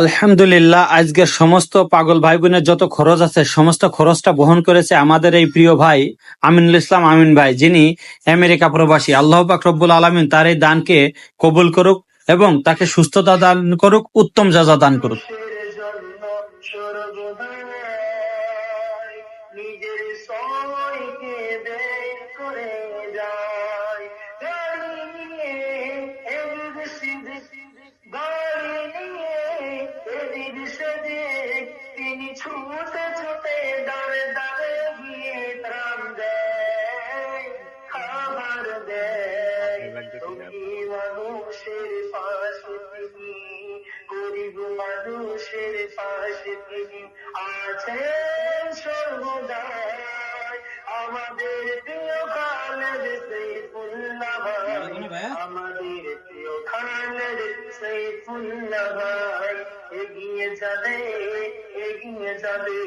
আলহামদুলিল্লাহ, আজকের সমস্ত পাগল ভাই বোনের যত খরচ আছে, সমস্ত খরচটা বহন করেছে আমাদের এই প্রিয় ভাই আমিনুল ইসলাম আমিন ভাই, যিনি আমেরিকা প্রবাসী। আল্লাহ পাক রব্বুল আলমিন তার এই দানকে কবুল করুক এবং তাকে সুস্থতা দান করুক, উত্তম যা দান করুক। মানুষের পাশে গরিব মানুষের পাশে আছেন সর্বদাই। আমাদের প্রিয় সৈফুল্লাহ ভাই আমাদের প্রিয় খালেদ সৈফুল্লাহ ভাই এগিয়ে যাবে এগিয়ে যাবে।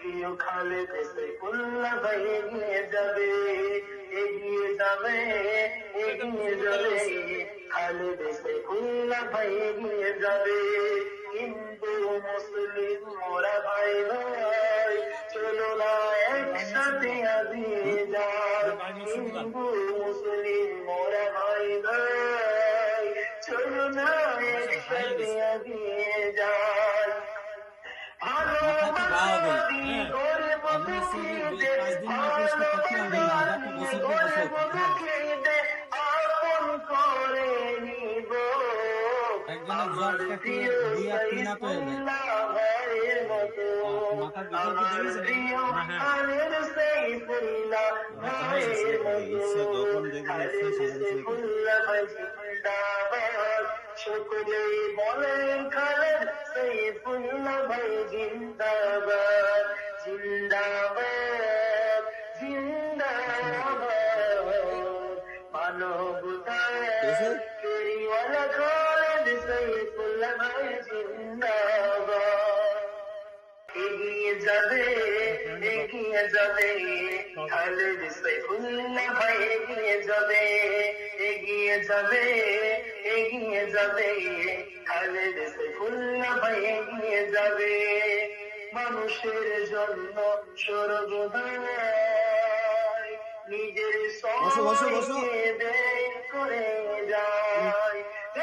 প্রিয় খালেদ সৈফুল্লাহ ভাই এগিয়ে যাবে এগিয়ে যাবে এগিয়ে যাবে। ভাই যাবে। হিন্দু মুসলিম মোরা ভাই ভাই চলো না একসাথে আগিয়ে যাই। হিন্দু মুসলিম মোরা ভাই ভাই চলো না একসাথে আগিয়ে যাই। ভালোবাসি গরিব দুঃখীদের ভালোবাসি গরিব সকলেই বলেন খালেদ সাইফুল্লাহ ভাই জিন্দাবাদ জিন্দাবাদ জিন্দাবাদ যাবে এগিয়ে যাবে খালেদ সাইফুল্লাহ ভাই এগিয়ে যাবে এগিয়ে যাবে এগিয়ে যাবে খালেদ সাইফুল্লাহ ভাই এগিয়ে যাবে মানুষের জন্য সর্বদাই নিজের বের করে যায়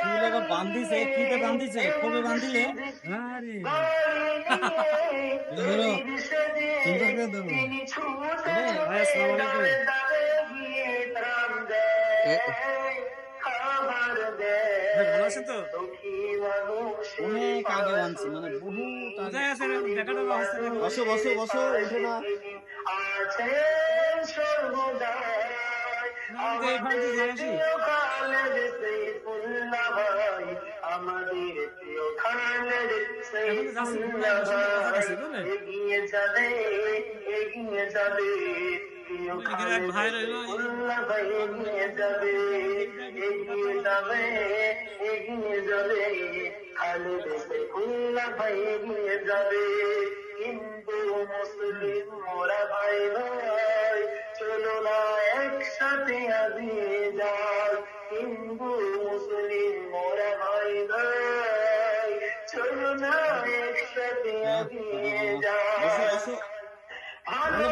কি লাগা বান্ধিছে কিতে বান্ধিছে? কবে বান্ধিলে? আরে ধরো। সুন্দর করে ধরো। ভাই, আসসালামু আলাইকুম। ভাই, ভালো আছেন তো? অনেক আগে বানছি মানে বসো বসো বসো উঠো না। আমাদের ভাই এগিয়ে যাবে এগিয়ে যাবে এগিয়ে যাবে এগিয়ে যাবে এগিয়ে যাবে খালেদ সৈফুল্লাহ ভাই এগিয়ে যাবে হিন্দু মুসলিম মোরা ভাই ভাই চলো না একসাথে আমি যাই হিন্দু মুসলিম মোরা ভাই ভাই। চলো না একসাথে আমি যাই ভালো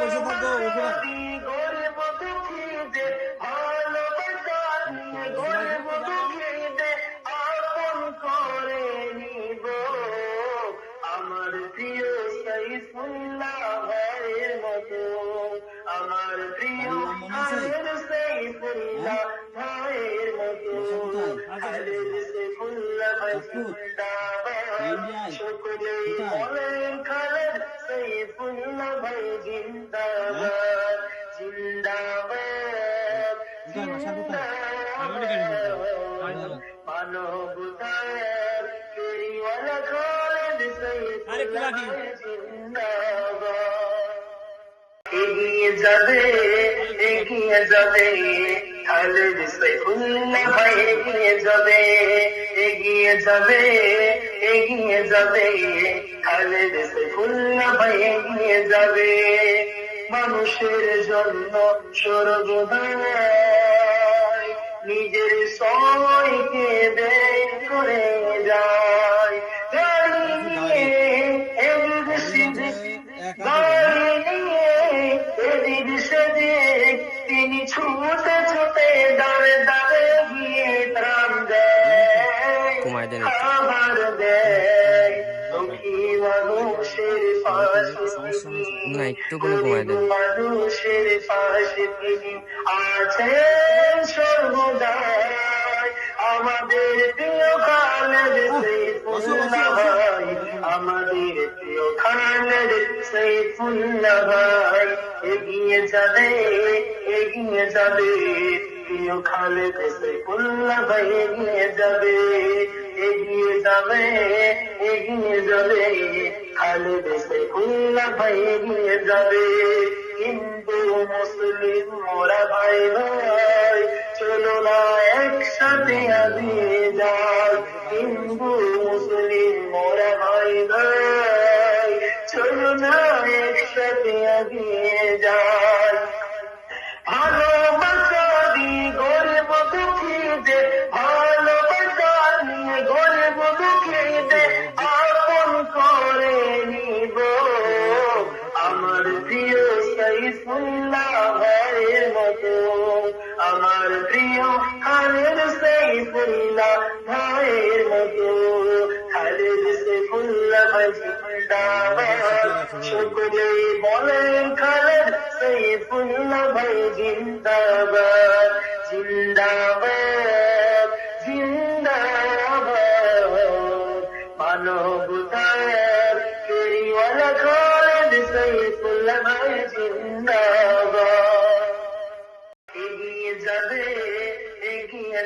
সাইফুল্লাহ ভাই জিন্দাবাদ এগিয়ে যাবে এগিয়ে যাবে এগিয়ে যাবে এগিয়ে যাবে এগিয়ে যাবে সাইফুল্লাহ ভাই এগিয়ে যাবে মানুষের জন্য সর্বদাই নিজের সময়কে বের করে ছুটে ছুটে দাঁড়ে দাঁড়ে গিয়ে প্রাণ দেয়। আবার দেয়। দুঃখী মানুষের না একটু করে কমায় দেন। মানুষের পাশে তিনি আছেন সর্বদা। আমাদের প্রিয় সৈফুল্লাহ ভাই আমাদের প্রিয় খালেদ সৈফুল্লাহ ভাই এগিয়ে যাবে এগিয়ে যাবে প্রিয় খালেদ সৈফুল্লাহ ভাই এগিয়ে যাবে এগিয়ে যাবে এগিয়ে যাবে খালেদ সৈফুল্লাহ ভাই এগিয়ে যাবে। হিন্দু, মুসলিম, মোরা ভাই ভাই চলো না একসাথে আগিয়ে যাই। হিন্দু মুসলিম মোরা ভাই ভাই চলো না একসাথে আগিয়ে সাইফুল্লাহ ভাইয়ের মতো। খালেদ সাইফুল্লাহ ভাই জিন্দাবাদ সকলেই বলেন খালেদ সাইফুল্লাহ ভাই জিন্দাবাদ জিন্দাবাদ। জিন্দাবাদ।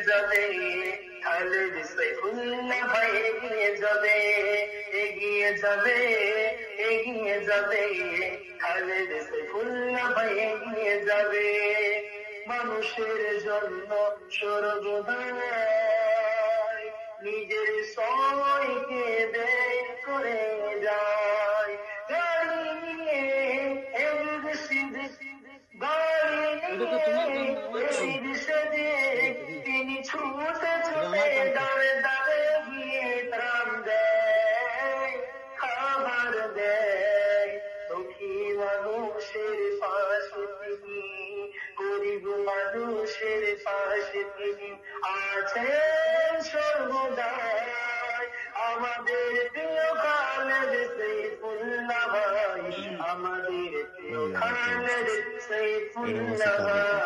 যাবে খালেদ সাইফুল্লাহ ভাই এগিয়ে যাবে এগিয়ে যাবে এগিয়ে যাবে খালেদ সাইফুল্লাহ ভাই এগিয়ে যাবে মানুষের জন্য সর্বদাই নিজের সময়কে ব্যয় করে যায় মানুষের পাশে তিনি আছেন সর্বদাই। আমাদের প্রিয় খালেদ সৈফুল্লাহ ভাই আমাদের প্রিয় খালেদ সৈফুল্লাহ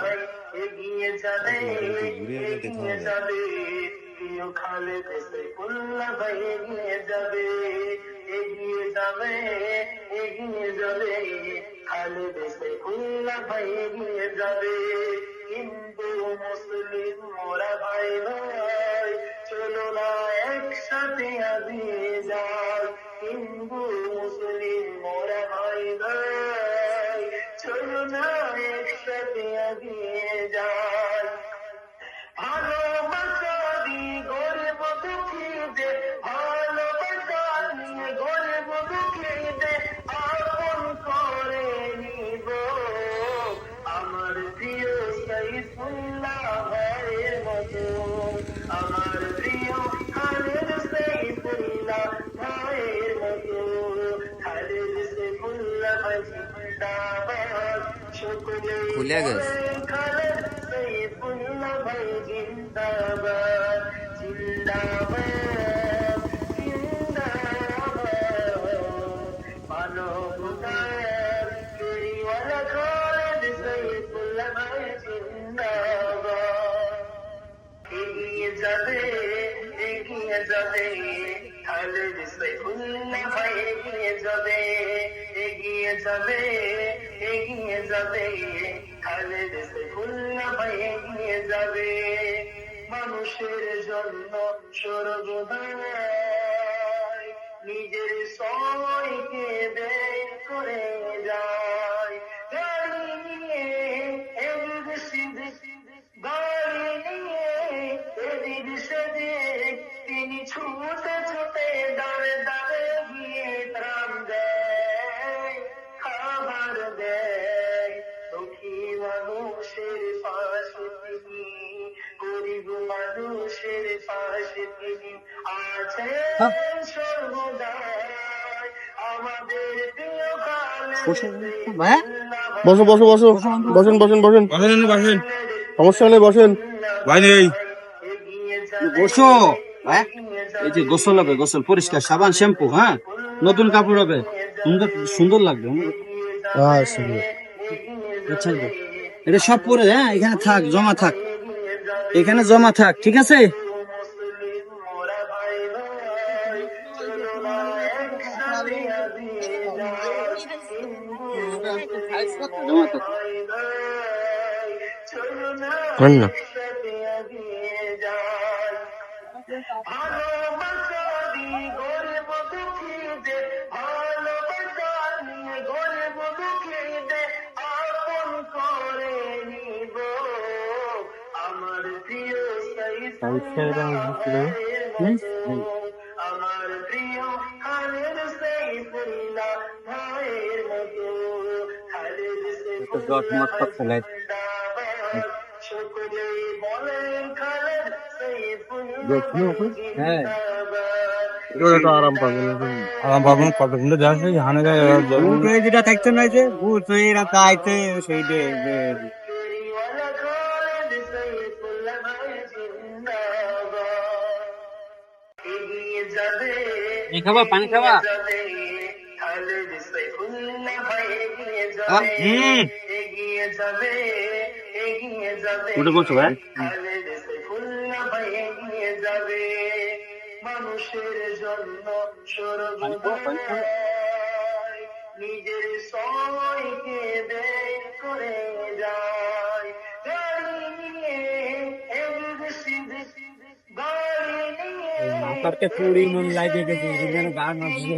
ভাই এগিয়ে যাবে এগিয়ে যাবে। প্রিয় খালেদ সৈফুল্লাহ ভাই এগিয়ে যাবে এগিয়ে যাবে এগিয়ে যাবে। খালেদ সৈফুল্লাহ ভাই এগিয়ে যাবে। হিন্দু, মুসলিম, মোরা ভাই ভাই, চলো না একসাথে আগিয়ে যাই। হিন্দু, মুসলিম, মোরা ভাই ভাই, চলো না একসাথে আগিয়ে জিন্দাবাদ এগিয়ে যাবে এগিয়ে যাবে খালেদ সাইফুল্লাহ ভাই এগিয়ে যাবে এগিয়ে যাবে এগিয়ে যাবে। সাইফুল্লাহ ভাই এগিয়ে যাবে। মানুষের জন্য সর্বদাই নিজের সময়কে ব্যয় করে বসো বসো বসো। বসেন বসেন বসেন। বসেন বসেন সমস্যা নেই বসেন। ভাই নেই। বসো। ভাই এই যে গোসল হবে গোসল পরিষ্কার সাবান শ্যাম্পু হ্যাঁ? নতুন কাপড় হবে। সুন্দর সুন্দর লাগবে। আচ্ছা এটা সব পরে হ্যাঁ? এখানে থাক জমা থাক। এখানে জমা থাক ঠিক আছে? করে নিব আমার প্রিয় আমার প্রিয় খালের সাইফুল্লাহ ভাইয়ের মতো। খালের হ্যাঁ আরাম পাবেন কতগুলো যাচ্ছে হানে যেটা থাকতে নাই যে ভূত এরা তাইতে সেইটা ফেরিওয়ালা খালেদ সাইফুল্লাহ ভাই। মানুষের জন্য সর্বদা নিজের সময়কে বের করে যায়। মাথাতে পুরি মন লাগে গেছে যেন গান না বুঝে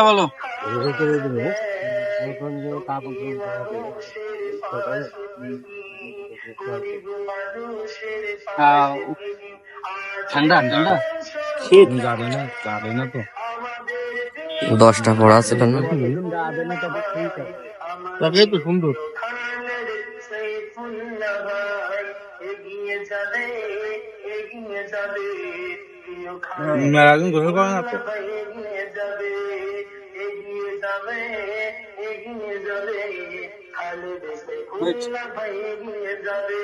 বলো। আহ, ঠান্ডা ঠান্ডা যাবে না যাবে না তো দশটা পড়া ছিল না? তবে তো সুন্দর। এগিয়ে এগিয়ে যাবে গোসল করে না এগিয়ে যাবে এগিয়ে যাবে এগিয়ে যাবে। যাবে।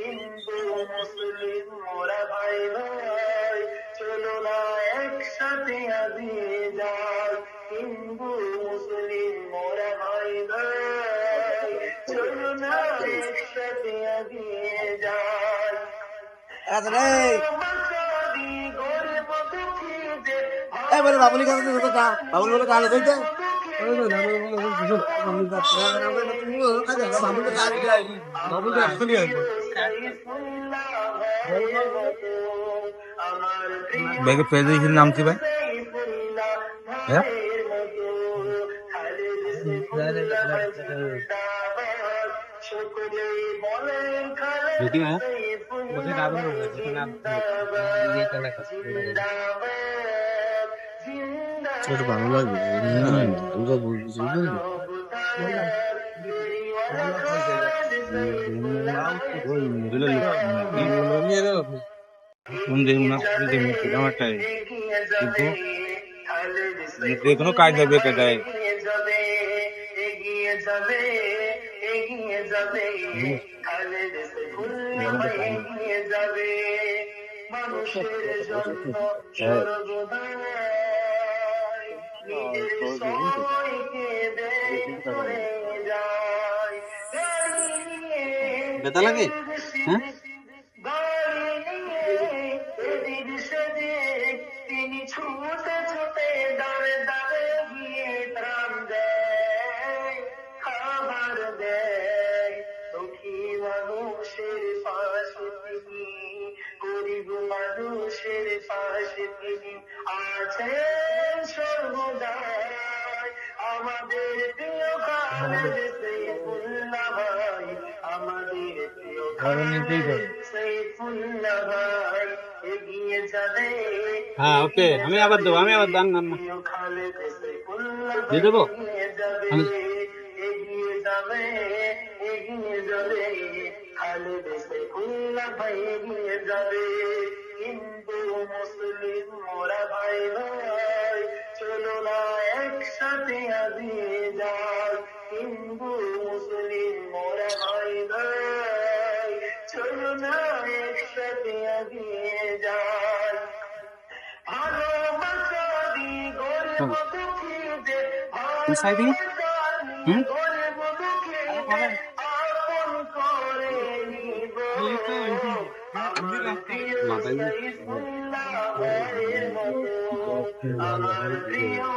হিন্দু মুসলিম মোরা ভাই ভাই চলো না একসাথে আগিয়ে যাই। হিন্দু মুসলিম মোরা ভাই ভাই চলো না একসাথে আগিয়ে যাই। এবারে বাবুলি তা? বাবুল বলে কালে বাবুল তো এখনই আসবে ব্যাগে নাম কি ভাই? হ্যাঁ? হ্যাঁ বলছে দাদু নাম একটু ভালো লাগবে দুর্গা বলছি যে কোনো কাজ যাবে দেয় এগিয়ে জন্য সর্বদাই নিজের হ্যাঁ ওকে, আমি আবার দেবো, আমি আবার দান দিয়ে দেবো? হিন্দু মুসলিম মোরা ভাই ভাই চলো না, একসাথে হিন্দু মুসলিম মোরা ভাই ভাই চলো একসাথে এগিয়ে যায় ভালোবাসা দি গরিব দুঃখীদের ভালোবাসা দি গরিব দুঃখীদের আপন করে নিব। আমার প্রিয় মতো আমার প্রিয়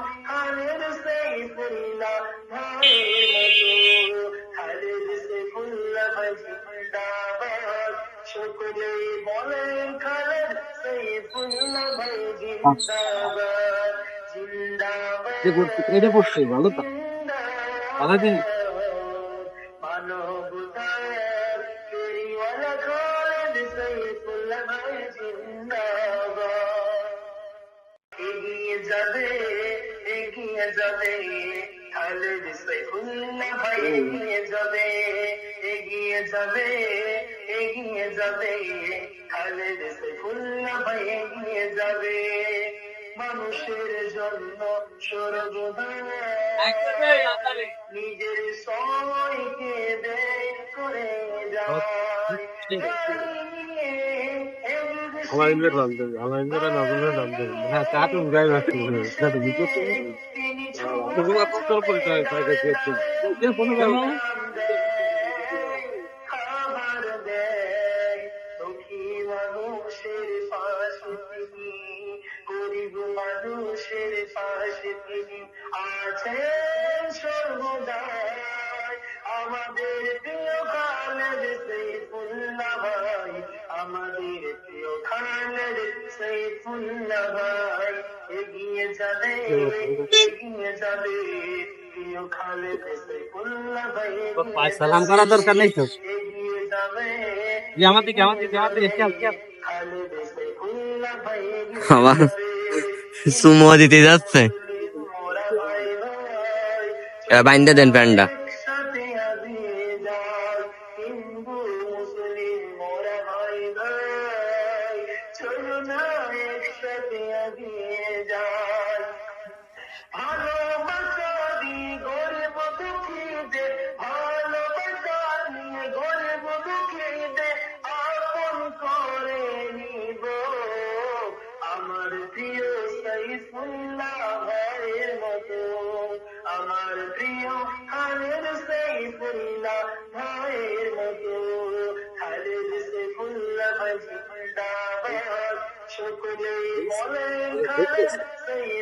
এটা পড়ছে ভালো তো ভালো দিন যাবে এগিয়ে যাবে খালেদ সাইফুল্লাহ ভাই এগিয়ে যাবে এগিয়ে যাবে এগিয়ে যাবে। খালেদ সাইফুল্লাহ ভাই এগিয়ে যাবে। মানুষের জন্য সর্বদা নিজের সময়কে বের করে যায় আমার ইন্দ্রের নাম দেবে আমার ইন্দ্রের নাম দেবে হ্যাঁ তা তো গায়ে রাখতে হবে তো তুমি আপনার পরিচয় আছেন সর্বদাই আমাদের প্রিয় খালেদ সৈফুল্লাহ ভাই আমাদের প্রিয় খালেদ সৈফুল্লাহ ভাই এগিয়ে যাবে এগিয়ে যাবে প্রিয় খালেদ সৈফুল্লাহ ভাই এগিয়ে সালাম করার দরকার নেই তো? এগিয়ে যাবে যে আমার দিকে আমার দিকে আমার দিকে খেয়াল খেয়াল এগিয়ে সুমো দিতে যাচ্ছে। বাইন্দে দেন প্যান্টটা।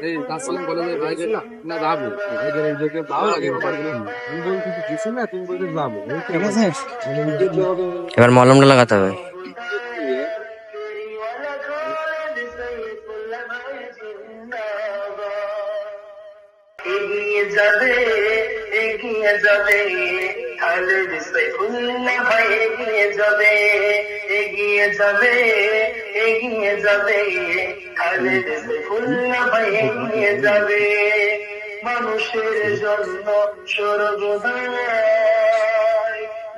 এই তাসলিম ভাইদের না যাব যাব এবার মলমটা লাগাতে হবে। জিন্দাবাদ এগিয়ে যাবে। খালেদ ভাই এগিয়ে যাবে এগিয়ে যাবে এগিয়ে যাবে খালেদ সাইফুল্লাহ ভাই এগিয়ে যাবে মানুষের জন্য সর্বদাই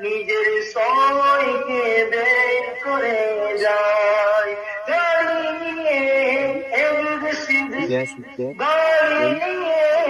নিজের সময়কে বের করে যায় গাড়ি নিয়ে গাড়ি নিয়ে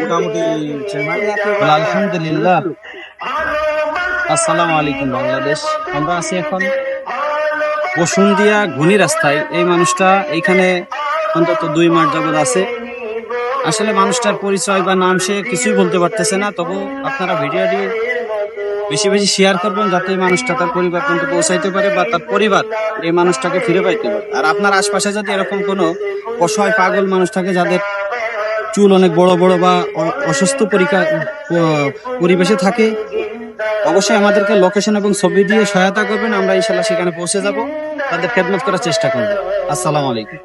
মোটামুটি আলহামদুলিল্লাহ। আসসালামু আলাইকুম, বাংলাদেশ। আমরা আছি এখন বসুন্দিয়া ঘুনি রাস্তায়। এই মানুষটা এইখানে অন্তত দুই মাস যাবত আছে। আসলে মানুষটার পরিচয় বা নাম সে কিছুই বলতে পারতেছে না। তবু আপনারা ভিডিওটি বেশি বেশি শেয়ার করবেন যাতে এই মানুষটা তার পরিবার পর্যন্ত পৌঁছাইতে পারে বা তার পরিবার এই মানুষটাকে ফিরে পাইতে পারে। আর আপনার আশপাশে যদি এরকম কোনো অসহায় পাগল মানুষ থাকে যাদের চুল অনেক বড় বড় বা অসুস্থ পরিবেশে থাকে, অবশ্যই আমাদেরকে লোকেশন এবং ছবি দিয়ে সহায়তা করবেন। আমরা ইনশাল্লাহ সেখানে পৌঁছে যাব। তাদের খেদমত করার চেষ্টা করব। আসসালামু আলাইকুম।